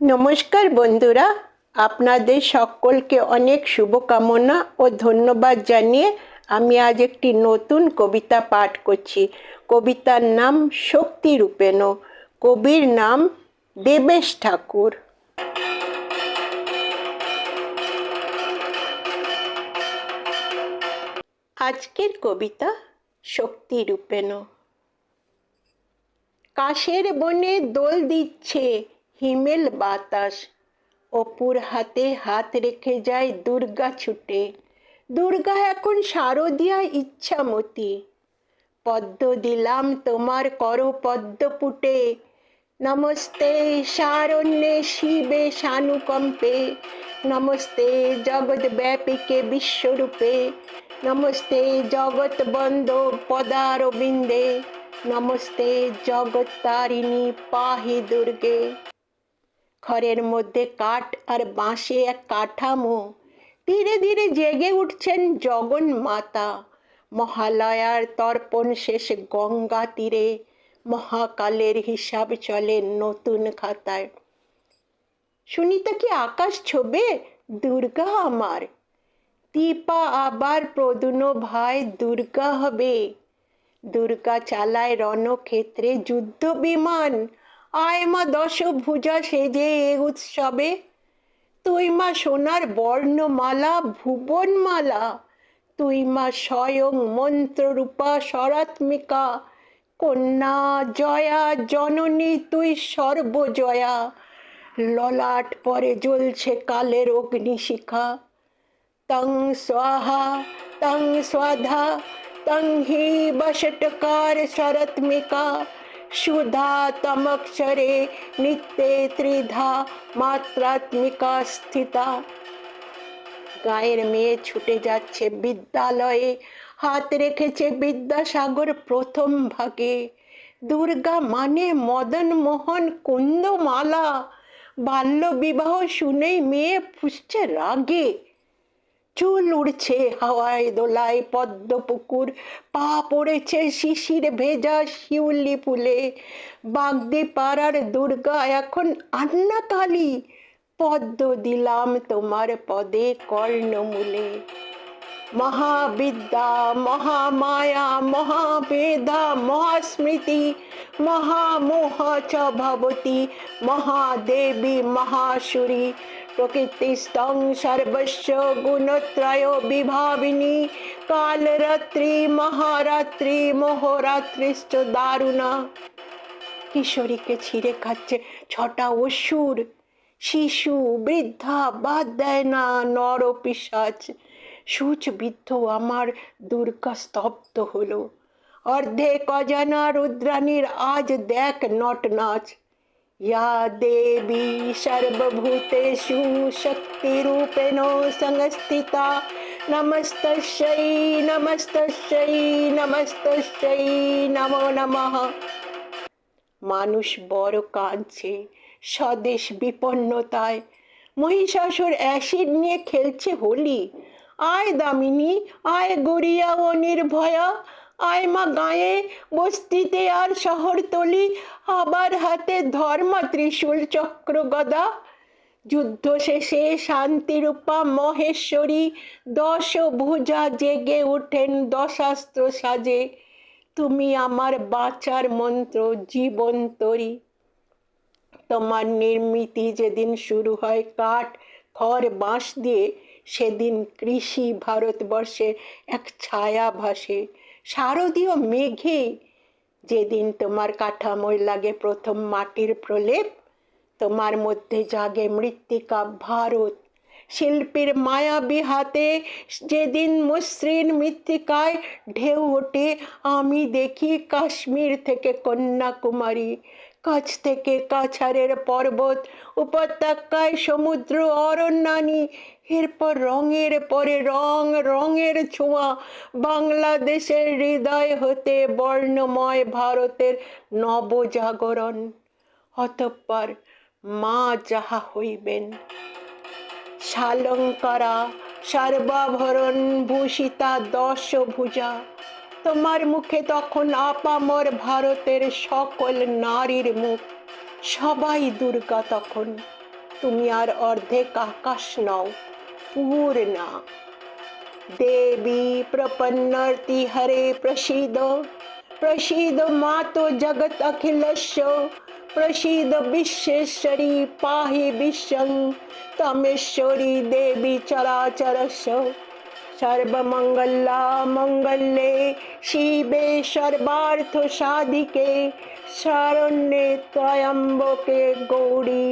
নমস্কার বন্ধুরা, আপনাদের সকলকে অনেক শুভকামনা ও ধন্যবাদ জানিয়ে আমি আজ একটি নতুন কবিতা পাঠ করছি। কবিতার নাম শক্তি রূপেণ। কবির নাম দেবেশ ঠাকুর। আজকের কবিতা শক্তি রূপেণ। কাশের বনে দোল দিচ্ছে হিমেল বাতাস। অপুর হাতে হাত রেখে যায় দুর্গা ছুটে। দুর্গা এখন শারদিয়া ইচ্ছামতি। পদ্ম দিলাম তোমার কর পদ্ম পুটে। নমস্তে শারণ্যে শিবে শানুকম্পে। নমস্তে জগৎ ব্যাপিকে বিশ্বরূপে। নমস্তে জগৎ বন্ধ পদারবিন্দে। নমস্তে জগৎ তারিণী পাহি দুর্গে। ঘরের মধ্যে কাঠ আর বাঁশে এক কাঠামো। ধীরে ধীরে জেগে উঠছেন জগন মাতা। মহালয়ার তর্পণ শেষ গঙ্গা তীরে। মহাকালের হিসাব চলে নতুন খাতায়। সুনিতা কি আকাশ ছোবে? দুর্গা আমার। দীপা আবার প্রদুন ভাই, দুর্গা হবে। দুর্গা চালায় রণক্ষেত্রে যুদ্ধ বিমান আয় মা দশ ভুজা সেজে এ উৎসবে। তুই মা সোনার বর্ণমালা, ভুবনমালা। তুই মা স্বয়ং মন্ত্ররূপা সরাত্মিকা কন্যা জয়া জননী, তুই সর্বজয়া। ললাট পরে জ্বলছে কালের অগ্নিশিখা। তং স্বাহা, তং স্বাধা, তং হি বষটকার শরৎমিকা তমক্ষরে নিত্যে ত্রিধা মাত্রাত্মিকা স্থিতা গায়ের মেয়ে ছুটে যাচ্ছে বিদ্যালয়ে, হাত রেখেছে বিদ্যাসাগর প্রথম ভাগে। দুর্গা মানে মদন মোহন কুন্দমালা। বাল্য বিবাহ শুনেই মেয়ে ফুসছে রাগে। চুল উড়ছে হাওয়ায় দোলায় পদ্ম পুকুর, পা পড়েছে শিশির ভেজা শিউলি ফুলে। বাগদি পাড়ার দুর্গা এখন আন্নাকালী পদ্ম দিলাম তোমার পদে কর্ণমূলে। মহাবিদ্যা, মহামায়া মহাবেদা মহাস্মৃতি, মহামোহ চ ভবতি, মহাদেবী, মহাসুরী প্রকৃতিস্তং সর্বস্ব গুণত্রয় বিভাবিনী, কালরাত্রি, মহারাত্রি, মোহরাত্রিশ্চ দারুণা। কিশোরীকে ছিঁড়ে খাচ্ছে ছটা অসুর, শিশু, বৃদ্ধা, বাদ দেয় না নর পিসাচ সূচবিদ্ধ আমার দুর্গা স্তব্ধ হলো। অর্ধেক অজানা রুদ্রাণীর আজ দেখ নট নাচ ইয়া দেবী সর্বভূতেষু শক্তিরূপেণ সংস্থিতা। নমস্তস্যৈ নমস্তস্যৈ নমস্তস্যৈ, নমো নমঃ। মানুষ বড় কাঁদছে, স্বদেশ বিপন্নতায়। মহিষাসুর অ্যাসিড নিয়ে খেলছে হোলি। আয় দামিনী, আয় গড়িয়া ও নির্ভয়া, আয় মা গায়ে বস্তিতে আর শহরতলি আবার হাতে ধর্মা ত্রিশূল চক্র গদা যুদ্ধ শেষে শান্তিরূপা মহেশ্বরী, দশ ভুজা জেগে ওঠেন দশাস্ত্র সাজে। তুমি আমার বাঁচার মন্ত্র জীবন তরি। তোমার নির্মিতি যেদিন শুরু হয় কাঠ, খড়, বাঁশ দিয়ে সেদিন কৃষি ভারতবর্ষে এক ছায়া ভাসে। শারদীয় মেঘে যেদিন তোমার কাঠামোয় লাগে প্রথম মাটির প্রলেপ, তোমার মধ্যে জাগে মৃত্তিকা ভারত। শিল্পীর মায়াবী হাতে যেদিন মসৃণ মৃত্তিকায় ঢেউ ওঠে, আমি দেখি কাশ্মীর থেকে কন্যাকুমারী। কাছ থেকে কাছাড়ের পর্বত, উপত্যকায় সমুদ্র, অরণ্যানী, এরপর রঙের পরে রং, রঙের ছোঁয়া। বাংলাদেশের হৃদয় হতে বর্ণময় ভারতের নবজাগরণ। অতঃপর মা যাহা হইবেন শালঙ্কারা সর্বাভরণ ভূষিতা দশ ভুজা তোমার মুখে তখন আপামর ভারতের সকল নারীর মুখ। সবাই দুর্গা তখন। তুমি আর অর্ধেক আকাশ নও পূর্ণা দেবী প্রপন্নর্তি হরে প্রসিদ প্রসিদ মাতো জগৎ অখিলস্য প্রসিদ বিশ্বেশ্বরী পাহি বিশ্বং। তমেশ্বরী দেবী চরাচরস্য। সর্বমঙ্গলা মঙ্গলে শিবে সর্বার্থ সাধিকে শরণ্যে ত্রয়ম্বকে গৌরী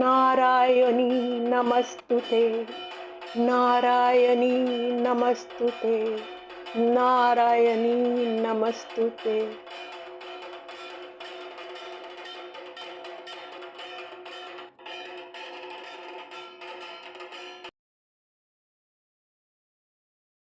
নারায়ণী নমস্তুতে নারায়ণী নমস্তুতে নারায়ণী নমস্তুতে।